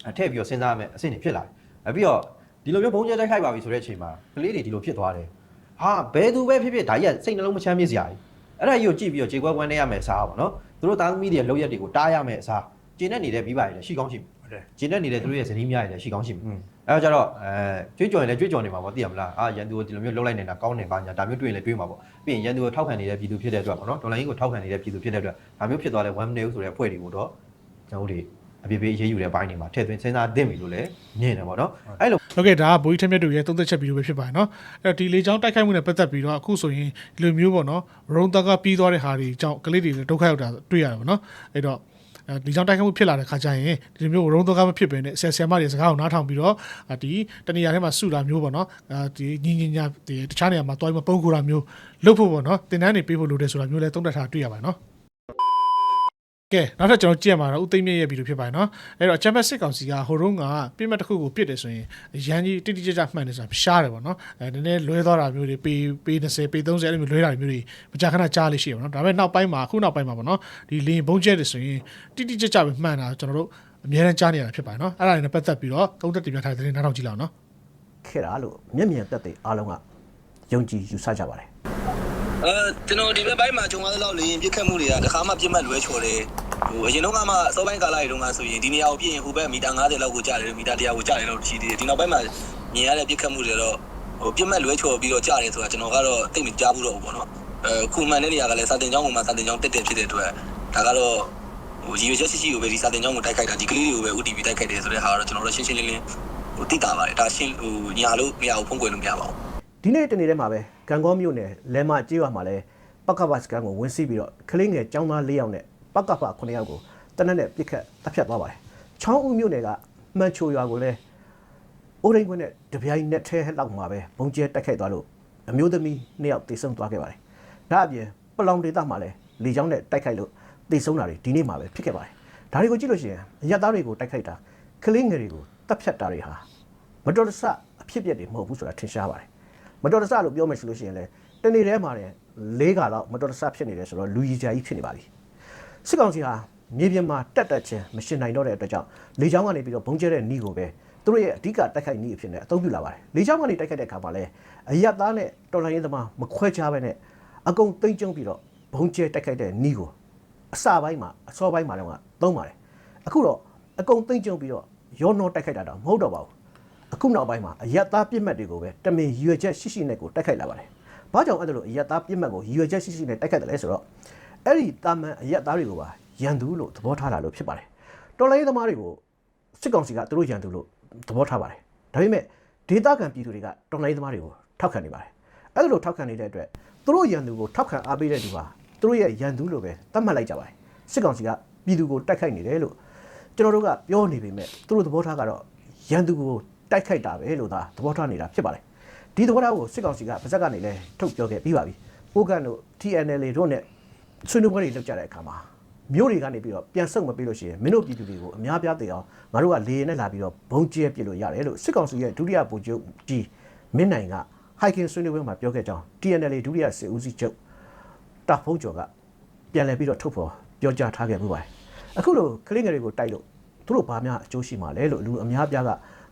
အထည့်ပြီးတော့စဉ်းစားမယ်အဆင့်တွေဖြစ်လာတယ် အပြီးတော့ဒီလိုမျိုးဘုံကျဲတိုက်ခိုက်ပါပြီဆိုတဲ့အချိန်မှာကလေးတွေဒီလိုဖြစ်သွားတယ်ဟာဘယ်သူပဲဖြစ်ဖြစ်ဒါကြီးကစိတ်နှလုံးမချမ်းမြေ့စရာကြီးအဲ့ဒါကြီးကိုကြည့်ပြီးတော့ကြေကွဲဝမ်းနေရမယ်အစားပေါ့နော်သူတို့သားသမီးတွေရဲ့လောက်ရက်တွေကိုတားရမယ်အစားကျင်းနေနေတဲ့မိဘတွေလည်းရှိကောင်းရှိမယ်ဟုတ်တယ်ကျင်းနေနေတဲ့သူတို့ရဲ့ဇနီးများတွေလည်းရှိကောင်းရှိမယ်อืมအဲတော့ကျတော့အဲကြွေးကြော်ရင်လည်းကြွေးကြော်နေမှာပေါ့သိရမလားအာရန်သူကိုဒီလိုမျိုးလှုပ်လိုက်နေတာကောင်းတယ်ပါညာဒါမျိုးတွေ့ရင်လည်းတွေ့မှာပေါ့ပြီးရင်ရန်သူကိုထောက်ခံနေတဲ့ပြည်သူဖြစ်တဲ့အတွက်ပေါ့နော်ဒေါ်လာရင်းကိုထောက်ခံနေတဲ့ပြည်သူဖြစ်တဲ့အတွက်ဒါမျိုးဖြစ်သွားလဲ1 minute ဆိုတဲ့အဖွဲ့တွေကိုတော့ကျွန်တော်တို့တွေ အပြည့်ပြည့်ရေးယူတဲ့ဘိုင်းတွေမှာထည့်သွင်းစဉ်းစားသင့်ပြီလို့လည်းမြင်တယ်ပေါ့နော်အဲ့လိုဟုတ်ကဲ့ဒါကဘိုးကြီးထက်မြတ်တို့ရဲ့သုံးသက်ချက်ဗီဒီယိုပဲဖြစ်ပါတယ်နော်အဲ့တော့ဒီလေချောင်းတိုက်ခိုက်မှုနဲ့ပတ်သက်ပြီးတော့အခုဆိုရင်ဒီလိုမျိုးပေါ့နော်ရုံးတကပြီးသွားတဲ့ဟာတွေအကြောင်းကလေးတွေလည်းဒုက္ခရောက်တာတွေ့ရတယ်ပေါ့နော်အဲ့တော့အဲဒီကြောင့်တိုက်ခိုက်မှုဖြစ်လာတဲ့ခါကျရင်ဒီလိုမျိုးရုံးတကမဖြစ်ဘဲနဲ့ဆယ်ဆယ်မတွေစကားကိုနားထောင်ပြီးတော့ဒီတနေရာထဲမှာစုတာမျိုးပေါ့နော်အဲဒီညီညီညာဒီတခြားနေရာမှာတွားပြီးပုံကူတာမျိုးလုပ်ဖို့ပေါ့နော်တင်တန်းနေပေးဖို့လိုတယ်ဆိုတာမျိုးလည်းသုံးသက်ထားတွေ့ရပါတယ်နော် ကဲနောက်ထပ်ကျွန်တော်ကြည့်ရမှာတော့ဥသိမ့်မြရဲ့ဗီဒီယိုဖြစ်ပါတယ်နော်အဲ့တော့ Champions စစ်ကောင်စီကဟိုတုန်းကပြစ်မှတ်တစ်ခုကိုပြစ်တယ်ဆိုရင်ရန်ကြီးတိတိကျကျမှန်တယ်ဆိုတာရှားတယ်ပေါ့နော်အဲနည်းနည်းလွဲသွားတာမျိုးတွေပေပေ20ပေ30အဲ့လိုမျိုးလွဲတာမျိုးတွေမကြာခဏကြားလို့ရှိရပါတော့ဒါပေမဲ့နောက်ပိုင်းမှာအခုနောက်ပိုင်းမှာပေါ့နော်ဒီလင်းဘုံကျက်တယ်ဆိုရင်တိတိကျကျပဲမှန်တာကျွန်တော်တို့အများအားကြားနေရတာဖြစ်ပါတယ်နော်အဲ့ဒါတွေနဲ့ပတ်သက်ပြီးတော့သုံးသက်တင်ပြထားတဲ့သတင်းနောက်ထောင်ကြည့်လောက်နော်ခဲ့တာလို့မျက်မြင်သက်သေအားလုံးကယုံကြည်ယူဆကြပါတယ် အဲကျွန်တော်ဒီဘက်ပိုင်းမှာဂျုံသွားသလောက်လေရင်ပြစ်ခတ်မှုတွေကတစ်ခါမှပြစ်မှတ်လွဲချော်တယ်ဟိုအရင်တော့ကမှအစောပိုင်းကာလတွေတုန်းကဆိုရင်ဒီနေရာကိုပြည့်ရင်ဟိုဘက်မီတာ90လောက်ကိုကြာတယ်မီတာ100ကိုကြာတယ်လို့ရှိသေးတယ်ဒီနောက်ပိုင်းမှာမြင်ရတဲ့ပြစ်ခတ်မှုတွေတော့ဟိုပြစ်မှတ်လွဲချော်ပြီးတော့ကြာတယ်ဆိုတာကျွန်တော်ကတော့သိမကြားဘူးတော့ဘူးပေါ့နော်အဲခုမှန်တဲ့နေရာကလည်းစာတင်ကျောင်းကမှစာတင်ကျောင်းတက်တက်ဖြစ်တဲ့အတွက်ဒါကတော့ဟိုရည်ရွယ်ချက်ရှိရှိကိုပဲဒီစာတင်ကျောင်းကိုတိုက်ခိုက်တာဒီကလေးတွေကိုပဲ UTV တိုက်ခိုက်တယ်ဆိုတဲ့ဟာကတော့ကျွန်တော်တို့ရှင်းရှင်းလင်းလင်းဟိုသိတာပါတယ်ဒါရှင်းဟိုညာလို့မရဘူးဖုံးကွယ်လို့မရပါဘူးဒီနေ့တနေ့တည်းမှာပဲ ဂံကောမြို့နယ်လဲမကျေးရွာမှာလဲပကပစကန်ကိုဝင်စီးပြီးတော့ကလေးငယ်ចောင်းသား၄ယောက်နဲ့ပကပ9ယောက်ကိုတနက်နဲ့ပြစ်ခတ်တပ်ဖြတ်သွားပါတယ်။ချောင်းဦးမြို့နယ်ကမှန်ချိုရွာကိုလဲအိုးရင်းခွင်းနဲ့တပြိုင်နက်ထဲလောက်မှာပဲဘုံကျဲတိုက်ခိုက်သွားလို့အမျိုးသမီး၂ယောက်တေဆုံးသွားခဲ့ပါတယ်။ဒါအပြင်ပလောင်ဒေသမှာလဲလေချောင်းနဲ့တိုက်ခိုက်လို့တေဆုံးတာတွေဒီနေ့မှာပဲဖြစ်ခဲ့ပါတယ်။ဒါတွေကိုကြည့်လို့ရှိရင်အရက်သားတွေကိုတိုက်ခိုက်တာကလေးငယ်တွေကိုတပ်ဖြတ်တာတွေဟာမတော်တဆအဖြစ်အပျက်တွေမဟုတ်ဘူးဆိုတာထင်ရှားပါတယ်။ မတော်တဆလို့ပြောမယ်ဆိုလို့ရှိရင်လည်းတနေ့တည်းမှာလည်း၄ခါတော့မတော်တဆဖြစ်နေတယ်ဆိုတော့လူကြီးကြာကြီးဖြစ်နေပါပြီစစ်ကောင်စီဟာမြေပြင်မှာတက်တက်ချင်းမရှင်နိုင်တော့တဲ့အတွက်ကြောင့်လေကြောင်းကနေပြီးတော့ဘုံကျဲတဲ့နီးကိုပဲသူတို့ရဲ့အဓိကတိုက်ခိုက်နီးအဖြစ်နဲ့အသုံးပြုလာပါတယ်လေကြောင်းကနေတိုက်ခိုက်တဲ့အခါမှာလည်းအယက်သားနဲ့တော်လိုင်းရေးသမားမခွဲခြားပဲနဲ့အကုန်သိမ့်ကျုံပြီးတော့ဘုံကျဲတိုက်ခိုက်တဲ့နီးကိုအစပိုင်းမှာအစောပိုင်းမှာတော့သုံးပါတယ်အခုတော့အကုန်သိမ့်ကျုံပြီးတော့ရောနှောတိုက်ခိုက်တာတော့မဟုတ်တော့ပါဘူး အခုနောက်ပိုင်းမှာအယက်သားပြစ်မှတ်တွေကိုပဲတမင်ရွယ်ချက်ရှိရှိနဲ့ကိုတိုက်ခိုက်လာပါတယ်။ဘာကြောင့်အဲ့ဒါလို့အယက်သားပြစ်မှတ်ကိုရွယ်ချက်ရှိရှိနဲ့တိုက်ခိုက်တယ်လဲဆိုတော့အဲ့ဒီတာမန်အယက်သားတွေကိုပါရန်သူလို့သဘောထားတာလို့ဖြစ်ပါတယ်။တော်လိုင်းရေးသမားတွေကိုစစ်ကောင်စီကသူတို့ရန်သူလို့သဘောထားပါတယ်။ဒါပေမဲ့ဒေသခံပြည်သူတွေကတော်လိုင်းရေးသမားတွေကိုထောက်ခံနေပါတယ်။အဲ့ဒါလို့ထောက်ခံနေတဲ့အတွက်သူတို့ရန်သူကိုထောက်ခံအားပေးတဲ့သူဟာသူတို့ရဲ့ရန်သူလို့ပဲသတ်မှတ်လိုက်ကြပါတယ်။စစ်ကောင်စီကပြည်သူကိုတိုက်ခိုက်နေတယ်လို့ကျွန်တော်တို့ကပြောနေပေမဲ့သူတို့သဘောထားကတော့ရန်သူကို တိုက်ခိုက်တာပဲလို့သာသဘောထားနေတာဖြစ်ပါတယ်ဒီသဘောထားကိုစစ်ကောင်စီကပါဇက်ကနေလည်းထုတ်ပြောခဲ့ပြီးပါပြီပိုးကန်တို့ TNL တို့နဲ့ဆွေးနွေးပွဲတွေလုပ်ကြတဲ့အခါမှာမြို့တွေကနေပြီးတော့ပြန်ဆုတ်မပေးလို့ရှိရင်မင်းတို့ပြည်သူတွေကိုအများပြားသိအောင်ငါတို့ကလေရင်နဲ့လာပြီးတော့ဘုံကျဲပြစ်လို့ရတယ်လို့စစ်ကောင်စီရဲ့ဒုတိယဗိုလ်ချုပ်ကြီးမင်းနိုင်က hiking ဆွေးနွေးပွဲမှာပြောခဲ့ကြောင်း TNL ဒုတိယစစ်ဦးစီးချုပ်တာဖုံးကျော်ကပြန်လည်ပြီးတော့ထုတ်ဖော်ပြောကြားထားခဲ့မှုပါတယ်အခုလိုကလေးငယ်တွေကိုတိုက်လို့သူတို့ဘာများအကျိုးရှိမှာလဲလို့လူအများပြားက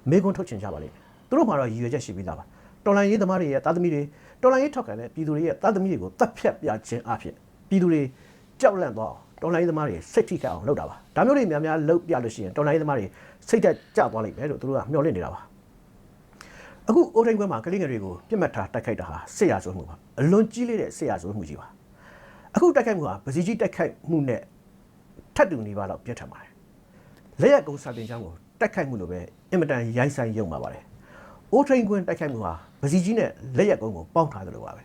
မေးခွန်းထုတ်ချင်ကြပါလိမ့်မယ်သူတို့မှာတော့ရည်ရွယ်ချက်ရှိပြီးသားပါတော်လိုင်းရေးသမားတွေရဲ့တာသမီတွေတော်လိုင်းရေးထောက်ခံတဲ့ပြည်သူတွေရဲ့တာသမီတွေကိုတတ်ဖြတ်ပြခြင်းအဖြစ်ပြည်သူတွေကြောက်လန့်သွားအောင်တော်လိုင်းရေးသမားတွေစိတ်ထိခိုက်အောင်လုပ်တာပါဒါမျိုးတွေများများလုပ်ပြလို့ရှိရင်တော်လိုင်းရေးသမားတွေစိတ်သက်ကြသွားလိမ့်မယ်လို့သူတို့ကမျှော်လင့်နေတာပါအခုအိုတိုင်းခွဲမှာကလေးငယ်တွေကိုပြစ်မှတ်ထားတိုက်ခိုက်တာဟာစစ်ရာဇဝမှုပါအလွန်ကြီးလေးတဲ့စစ်ရာဇဝမှုကြီးပါအခုတိုက်ခိုက်မှုဟာပစီကြီးတိုက်ခိုက်မှုနဲ့ထပ်တူနေပါတော့ပြတ်ထန်ပါတယ်လက်ရက်ကုန်းစာတင်ချောင်းကို တိုက်ခိုက်မှုလိုပဲအင်မတန်ရိုင်းဆိုင်ရုံပါပါတယ်အိုထိန်ခွင်းတိုက်ခိုက်မှုဟာပစီကြီးနဲ့လက်ရက်ကုန်းကိုပေါင်းထားတယ်လို့ပါပဲ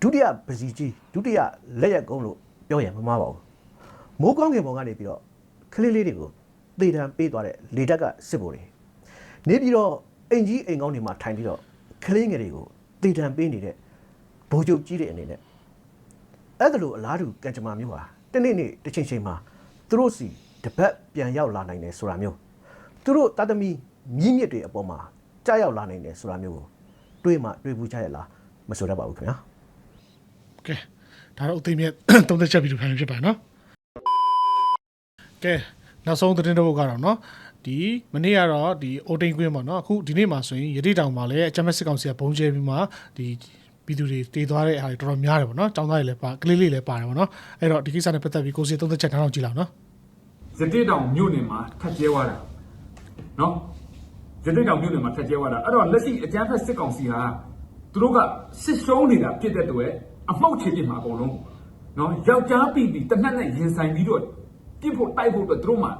ဒုတိယပစီကြီးဒုတိယလက်ရက်ကုန်းလို့ပြောရင်မမှားပါဘူးမိုးကောင်းကင်ဘုံကနေပြီးတော့ကလေးလေးတွေကိုသေတံပေးသွားတဲ့လေတပ်ကစစ်ဗိုလ်တွေနေပြီးတော့အိမ်ကြီးအိမ်ကောင်းတွေမှာထိုင်ပြီးတော့ကလေးငယ်တွေကိုတည်တံပေးနေတဲ့ဘိုးချုပ်ကြီးတဲ့အနေနဲ့အဲ့ဒါလိုအလားတူကံကြမ္မာမျိုးဟာတနေ့နေ့တစ်ချိန်ချိန်မှာသူတို့စီတပတ်ပြန်ရောက်လာနိုင်တယ်ဆိုတာမျိုး သူတို့တသမီမြင့်မြင့်တွေအပေါ်မှာကြားရောက်လာနိုင်တယ်ဆိုတာမျိုးကိုတွေးမှတွေးဘူးကြရလားမဆိုတတ်ပါဘူးခင်ဗျာကဲဒါတော့ဥသိမ့်မြတ်သုံးသက်ချက်ဗီဒီယိုဖိုင်ဖြစ်ပါတယ်နော်ကဲနောက်ဆုံးသတင်းတစ်ပုဒ်ကတော့နော်ဒီမနေ့ကတော့ဒီအိုတိန်ကွင်းပေါ့နော်အခုဒီနေ့မှာဆိုရင်ရတိတောင်မှာလည်းအချမ်းမက်စစ်ကောင်စီကဘုံကျဲပြီးမှဒီပြည်သူတွေတည်သွားတဲ့အားတွေတော်တော်များတယ်ပေါ့နော်ចောင်းသားတွေလည်းပါကလေးလေးလည်းပါတယ်ပေါ့နော်အဲ့တော့ဒီကိစ္စနဲ့ပတ်သက်ပြီးကိုစီသုံးသက်ချက်ထောင်းအောင်ကြည့်လောက်နော်ရတိတောင်မြို့နယ်မှာထပ်ကျဲသွားတာ နော်ရတိတောင်မြို့နယ်မှာထပ်ကျဲသွားတာအဲ့တော့လက်ရှိအကြမ်းဖက်စစ်ကောင်စီဟာသူတို့ကစစ်ရှုံးနေတာဖြစ်တဲ့အတွက်အမောက်ချေပြစ်မှာအကုန်လုံးနော်ယောက်ျားပြည်ပြီးတနက်နဲ့ရင်ဆိုင်ပြီးတော့ပြစ်ဖို့တိုက်ဖို့အတွက်သူတို့မှ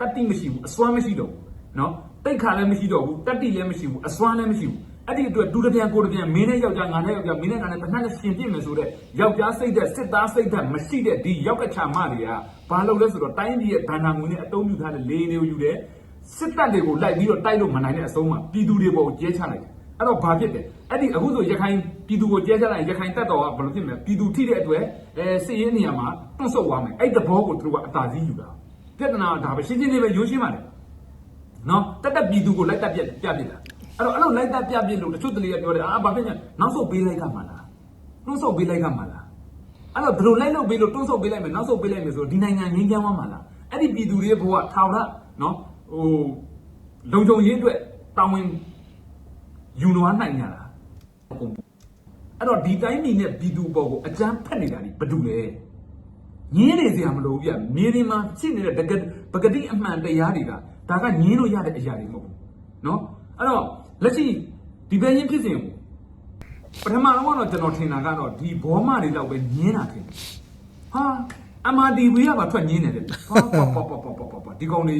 တတိမရှိဘူးအစွမ်းမရှိတော့ဘူးနော်တိတ်ခါလည်းမရှိတော့ဘူးတတိလည်းမရှိဘူးအစွမ်းလည်းမရှိဘူးအဲ့ဒီအတွက်ဒူတပြန်ကိုတပြန်မင်းနဲ့ယောက်ျားငါနဲ့ယောက်ျားမင်းနဲ့ငါနဲ့တနက်နဲ့ရှင်ပြစ်မယ်ဆိုတော့ယောက်ျားစိတ်သက်စစ်သားစိတ်သက်မရှိတဲ့ဒီယောက်ကချာမတွေကဘာလုပ်လဲဆိုတော့တိုင်းပြည်ရဲ့ဗန္နာငွေနဲ့အတုံးပြုထားတဲ့လေတွေကိုယူတယ် စစ်တပ်တွေကိုလိုက်ပြီးတော့တိုက်လို့မနိုင်တဲ့အဆုံးမှာပြည်သူတွေပေါ်ကိုကျဲချလိုက်တယ်အဲ့တော့ဘာဖြစ်တယ်အဲ့ဒီအခုဆိုရခိုင်ပြည်သူကိုကျဲချလိုက်ရခိုင်တပ်တော်ကဘယ်လိုဖြစ်မလဲပြည်သူထိတဲ့အတွက်အဲစစ်ရေးနေရာမှာတွန့်ဆုတ်သွားမယ်အဲ့ဒီသဘောကိုသူတို့ကအတားစီးယူတာပြဿနာကဒါပဲရှင်းရှင်းလေးပဲရိုးရှင်းပါလေနော်တက်တက်ပြည်သူကိုလိုက်တက်ပြက်ပြပြစ်တာအဲ့တော့အဲ့လိုလိုက်တက်ပြပြစ်လို့တချို့တလေကပြောတယ်အာဘာဖြစ်ညာနောက်ဆုတ်ပေးလိုက်ကမှလားတွန်းဆုတ်ပေးလိုက်ကမှလားအဲ့တော့ဘယ်လိုလိုက်လို့ပေးလို့တွန်းဆုတ်ပေးလိုက်မယ်နောက်ဆုတ်ပေးလိုက်မယ်ဆိုဒီနိုင်ငံငင်းချမ်းသွားမှလားအဲ့ဒီပြည်သူတွေဘဝထောင်ရနော် ဟိုလုံခြုံရေးအတွက်တာဝန်ယူနွားနိုင်ကြတာအဲ့တော့ဒီတိုင်းပြည်နဲ့ပြည်သူပေါ်ကိုအကြမ်းဖက်နေတာဒီဘာတူလဲ ညင်းနေစရာမလိုဘူးပြမြေပြင်မှာဖြစ်နေတဲ့တကပကတိအမှန်တရားတွေကဒါကညင်းလို့ရတဲ့အရာတွေမဟုတ်ဘူးเนาะအဲ့တော့လက်ရှိဒီဘဲရင်ဖြစ်စဉ်ကိုပထမတော့ကတော့ကျွန်တော်ထင်တာကတော့ဒီဘောမတွေတော့ပဲညင်းတာထင်တယ်ဟာ MRTV ကပါထွက်ညင်းနေတယ်ဟာပါပါပါပါပါပါဒီကောင်တွေ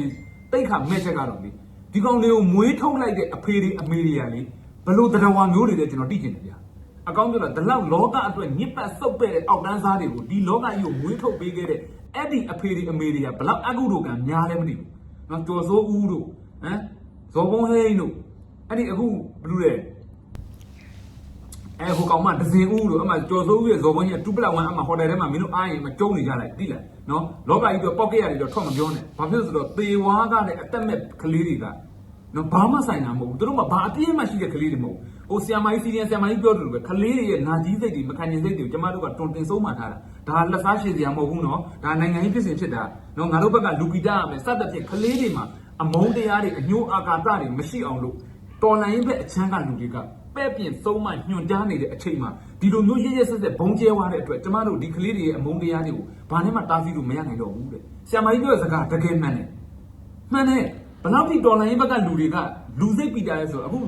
တိတ်ခါမဲ့ချက်ကတော့လေဒီကောင်တွေကိုမွေးထုတ်လိုက်တဲ့အဖေတွေအမေတွေကလေဘလို့တရဝါမျိုးတွေလဲကျွန်တော်သိချင်တယ်ဗျာအကောင်းပြောတာဒီလောက်လောကအတွက်ညစ်ပတ်စုပ်ပဲ့တဲ့အောက်တန်းစားတွေကိုဒီလောကကြီးကိုမွေးထုတ်ပေးခဲ့တဲ့အဲ့ဒီအဖေတွေအမေတွေကဘလောက်အကုသိုလ်ကံများလဲမသိဘူး။နော်ကျော်စိုးဦးတို့ဟမ်ဇော်ဘုံဟိန်းတို့အဲ့ဒီအခုဘလူးတဲ့ အဲဟိုကောင်မဒဇင်ဦးတို့အမှကျော်စိုးဦးရဲ့ဇော်ဘုံကြီးကတူပလက်ဝမ်အမှဟိုတယ်ထဲမှာမင်းတို့အားရင်မကျုံနေကြလိုက်တိလားနော်လောကကြီးတော့ပေါက်ကရတွေတော့ထွက်မပြောနဲ့ဘာဖြစ်လို့ဆိုတော့သေဝါကတဲ့အသက်မဲ့ကလေးတွေကနော်ဘာမှဆိုင်တာမဟုတ်ဘူးသူတို့ကဘာအပြင်းမှရှိတဲ့ကလေးတွေမဟုတ်ဘူးဟိုဆီယမိုင်းစီရီယန်ဆီယမိုင်းပြောတယ်လို့ပဲကလေးတွေရဲ့နာကြီးစိတ်တွေမခံကျင်စိတ်တွေကိုကျမတို့ကတွန်တင်ဆုံးမှထားတာဒါလက်စားရှည်စရာမဟုတ်ဘူးနော်ဒါနိုင်ငံရေးဖြစ်စဉ်ဖြစ်တာနော်ငါတို့ဘက်ကလူကီတာရမယ်စသဖြင့်ကလေးတွေမှာအမုန်းတရားတွေအညှိုးအာကာသတွေမရှိအောင်လို့တော်လိုင်းဘက်အချမ်းကလူတွေက ပဲ့ပြင်သုံးမှညွန်ကြားနေတဲ့အချိန်မှာဒီလိုမျိုးရရဆက်ဆက်ဘုံကျဲသွားတဲ့အတွက်ကျမတို့ဒီကလေးတွေရဲ့အမုန်းတရားတွေကိုဘာနဲ့မှတားဆီးလို့မရနိုင်တော့ဘူးတဲ့ဆီယမိုင်းပြောတဲ့စကားတကယ်မှန်တယ်မှန်တယ်ဘလောက်ထိတော်လိုင်းဘက်ကလူတွေကလူစိတ်ပီတာလဲဆိုတော့အခု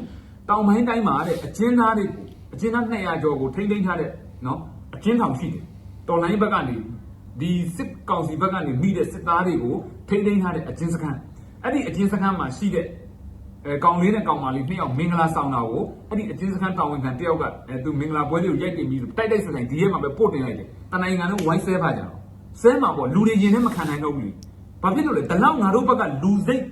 တောင်ပိုင်းတိုင်းမှာတဲ့အကျဉ်းသားတွေအကျဉ်းသား200ကျော်ကိုထိမ့်သိမ်းထားတဲ့နော်အကျဉ်းထောင်ရှိတယ်တော်လိုင်းဘက်ကနေဒီစစ်ကောင်စီဘက်ကနေမိတဲ့စစ်သားတွေကိုထိမ့်သိမ်းထားတဲ့အကျဉ်းစခန်းအဲ့ဒီအကျဉ်းစခန်းမှာရှိတဲ့ အဲကောင်လေးနဲ့ကောင်မလေးနှစ်ယောက်မင်္ဂလာဆောင်တာကိုအဲ့ဒီအကျဉ်းစခန်းတာဝန်ခံတယောက်ကအဲသူမင်္ဂလာပွဲလေးကိုရိုက်တင်ပြီးတိုက်တိုက်ဆိုင်ဆိုင်ဒီရဲမှာပဲပို့တင်လိုက်တယ်တနိုင်ငံလုံးဝိုင်းဆဲပါကြတော့ဆဲမှာပေါ့လူတွေရင်နဲ့မခံနိုင်တော့ဘူးလေဘာဖြစ်လို့လဲဒီလောက်ငါတို့ဘက်ကလူစိတ်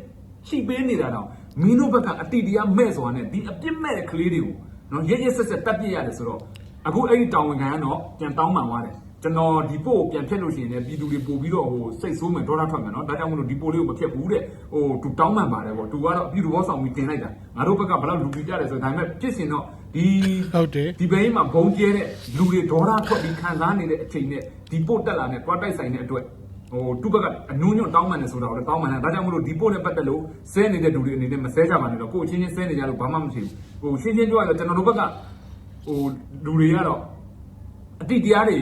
ရှိပေးနေတာတော့မင်းတို့ဘက်ကအတိတရားမဲ့စွာနဲ့ဒီအပြစ်မဲ့တဲ့ကလေးတွေကိုနော်ရဲရဲဆက်ဆက်တက်ပြစ်ရတယ်ဆိုတော့အခုအဲ့ဒီတာဝန်ခံကတော့ပြန်တောင်းပန်သွားတယ် ကျွန်တော်ဒီပို့ကိုပြန်ဖြတ်လို့ရှိရင်လည်းပြည်သူတွေပို့ပြီးတော့ဟိုစိတ်ဆိုးမယ်ဒေါသထွက်မယ်နော်ဒါကြောင့်မလို့ဒီပို့လေးကိုမဖြတ်ဘူးတဲ့ဟိုသူတောင်းပန်ပါတယ်ပေါ့သူကတော့ပြည်သူဘောဆောင်ပြီးတင်လိုက်တာငါတို့ဘက်ကဘယ်လောက်လူကြီးကြတယ်ဆိုတော့ဒါပေမဲ့ပြစ်စင်တော့ဒီဟုတ်တယ်ဒီဘိန်းမှာဘုံကျဲတဲ့လူတွေဒေါသထွက်ပြီးခံစားနေတဲ့အချိန်နဲ့ဒီပို့တက်လာတဲ့တွားတိုက်ဆိုင်တဲ့အတွက်ဟိုသူ့ဘက်ကအနုံညွန့်တောင်းပန်နေဆိုတာကိုလည်းတောင်းပန်တယ်ဒါကြောင့်မလို့ဒီပို့နဲ့ပတ်သက်လို့ဆဲနေတဲ့လူတွေအနေနဲ့မဆဲကြပါနဲ့တော့ကိုယ်အချင်းချင်းဆဲနေကြလို့ဘာမှမရှိဘူးဟိုရှင်းရှင်းပြောရရင်ကျွန်တော်တို့ဘက်ကဟိုလူတွေကတော့အတိတရားတွေ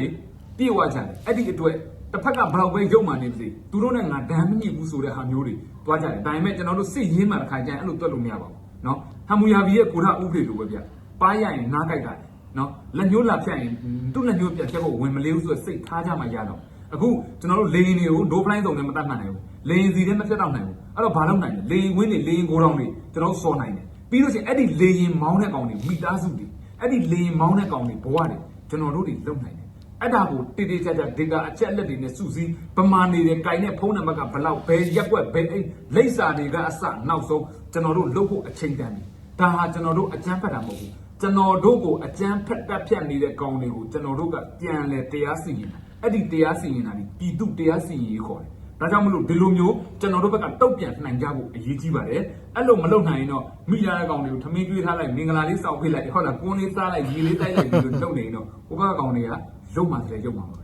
ပြည့်ဝကြတယ်အဲ့ဒီအတွက်တစ်ဖက်ကဘလောက်ပဲရုံမှန်နေပါစေသူတို့နဲ့ငါဒမ်းမညစ်ဘူးဆိုတဲ့ဟာမျိုးတွေတွားကြတယ်ဒါပေမဲ့ကျွန်တော်တို့စစ်ရင်းမှတစ်ခါကျရင်အဲ့လိုတွက်လို့မရပါဘူးเนาะဟမ်မူယာဘီရဲ့ကိုထဥပဒေလိုပဲဗျပါးရရင်နားကြိုက်တာเนาะလက်ညှိုးလာဖြတ်ရင်သူ့လက်ညှိုးပြတ်ချက်ဖို့ဝင်မလေးဘူးဆိုတော့စိတ်ထားကြမှရတော့ အခုကျွန်တော်တို့လေရင်တွေကို no fly စုံနဲ့မတတ်နိုင်ဘူးလေရင်စီနဲ့မဖြတ်တော့နိုင်ဘူးအဲ့တော့ဘာလုပ်နိုင်လဲလေရင်ဝင်းတွေလေရင်ကိုတောင်တွေကျွန်တော်စော်နိုင်တယ်ပြီးလို့ရှိရင်အဲ့ဒီလေရင်မောင်းတဲ့ကောင်တွေမိသားစုတွေအဲ့ဒီလေရင်မောင်းတဲ့ကောင်တွေဘဝတွေကျွန်တော်တို့တွေလုပ်နိုင်တယ် အဲ့ဒါကိုတိတိကျကျ data အချက်အလက်တွေနဲ့စုစည်းပမာနေတယ်၊ကင်တဲ့ဖုန်းနံပါတ်ကဘလောက်ဘယ်ရက်ွက်ဘယ်အိတ်လိပ်စာတွေကအစနောက်ဆုံးကျွန်တော်တို့လုပ်ဖို့အချိန်တန်ပြီဒါဟာကျွန်တော်တို့အကြမ်းဖက်တာမဟုတ်ဘူးကျွန်တော်တို့ကိုအကြမ်းဖက်တက်ဖြတ်နေတဲ့ကောင်တွေကိုကျွန်တော်တို့ကပြန်လဲတရားစီရင်တာအဲ့ဒီတရားစီရင်တာဒီပြည်သူတရားစီရင်ရေးခေါ်တယ်။ဒါကြောင့်မလို့ဒီလိုမျိုးကျွန်တော်တို့ဘက်ကတုတ်ပြန်နိုင်ကြဖို့အရေးကြီးပါတယ်။အဲ့လိုမလုပ်နိုင်ရင်တော့မိရတဲ့ကောင်တွေကိုထမင်းကျွေးထားလိုက်မင်္ဂလာလေးစောက်ပေးလိုက်ဟုတ်လားကွန်းလေးစားလိုက်ရေလေးတိုက်လိုက်ပြီးတော့လုပ်နေရင်တော့ဟိုဘက်ကကောင်တွေက ရုပ်မှဆိုရုပ်မှပါပဲ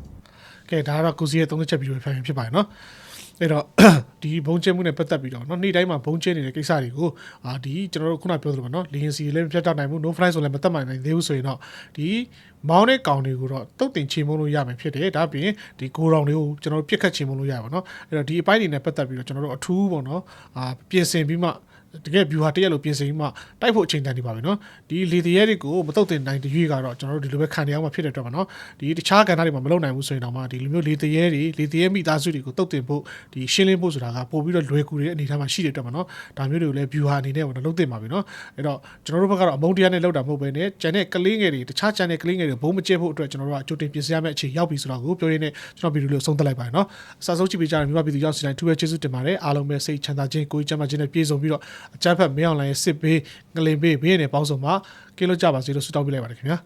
ကဲဒါကတော့ကိုစီရဲ့သုံးချက်ဗီဒီယိုဖိုင်ဖြစ်ပါတယ်နော်အဲ့တော့ ဒီဘုံကျဲမှုနဲ့ပတ်သက်ပြီးတော့เนาะနေ့တိုင်းမှာဘုံကျဲနေတဲ့ကိစ္စတွေကိုအာဒီကျွန်တော်တို့ခုနပြောသလိုပါเนาะလီယန်စီလည်းမပြတ်တောက်နိုင်ဘူး no fly ဆိုလည်းမတက်နိုင်သေးဘူးဆိုရင်တော့ဒီမောင်းတဲ့ကောင်တွေကိုတော့တုတ်တင်ချေမုန်းလို့ရမယ်ဖြစ်တယ်ဒါပြင်ဒီဂိုရောင်တွေကိုကျွန်တော်တို့ပြစ်ခတ်ချေမုန်းလို့ရပါเนาะအဲ့တော့ဒီအပိုင်းတွေနဲ့ပတ်သက်ပြီးတော့ကျွန်တော်တို့အထူးပေါ့เนาะအာပြင်ဆင်ပြီးမှ တကယ် view ဟာတရက်လို့ပြင်ဆင်ပြီးမှတိုက်ဖို့အချိန်တန်နေပါပဲเนาะဒီလေတရဲတွေကိုမတုတ်တင်နိုင်တဲ့ရွေးကတော့ကျွန်တော်တို့ဒီလိုပဲခံနေအောင်မှဖြစ်တဲ့အတွက်ပါเนาะဒီတခြားကဏ္ဍတွေမှာမလုပ်နိုင်ဘူးဆိုရင်တော့မှဒီလိုမျိုးလေတရဲတွေလေတရဲမိသားစုတွေကိုတုတ်တင်ဖို့ဒီရှင်းလင်းဖို့ဆိုတာကပို့ပြီးတော့လွယ်ကူတဲ့အနေအထားမှာရှိတဲ့အတွက်ပါเนาะဒါမျိုးတွေကိုလည်း view ဟာအနေနဲ့ပေါ့နော်လုပ်တင်ပါပြီเนาะအဲ့တော့ကျွန်တော်တို့ဘက်ကတော့အမုန်းတရားနဲ့လောက်တာမဟုတ်ပဲねကျန်တဲ့ကလေးငယ်တွေတခြားကျန်တဲ့ကလေးငယ်တွေဘုံမကျဲဖို့အတွက်ကျွန်တော်တို့ကကြိုတင်ပြင်ဆင်ရမယ့်အခြေရောက်ပြီဆိုတော့ကိုပြောရင်းနဲ့ကျွန်တော်ဗီဒီယိုလေးကိုဆုံးသက်လိုက်ပါတယ်เนาะအစားဆုံးကြည့်ပေးကြတဲ့မြန်မာပြည်သူရောက်စီတိုင်းသူပဲကျေးဇူးတင်ပါတယ်အားလုံးပဲစိတ်ချမ်းသာခြင်းကိုယ်ကျမ်းမာခြင်းနဲ့ပြည့်စုံပြီးတော့ အကြမ်းဖက်မင်းအောင်လိုင်းရဲ့စစ်ဘေးငလင်ဘေးဘေးနဲ့ပေါင်းစုံမှာကင်းလို့ကြပါစေလို့ဆုတောင်းပေးလိုက်ပါတယ်ခင်ဗျာ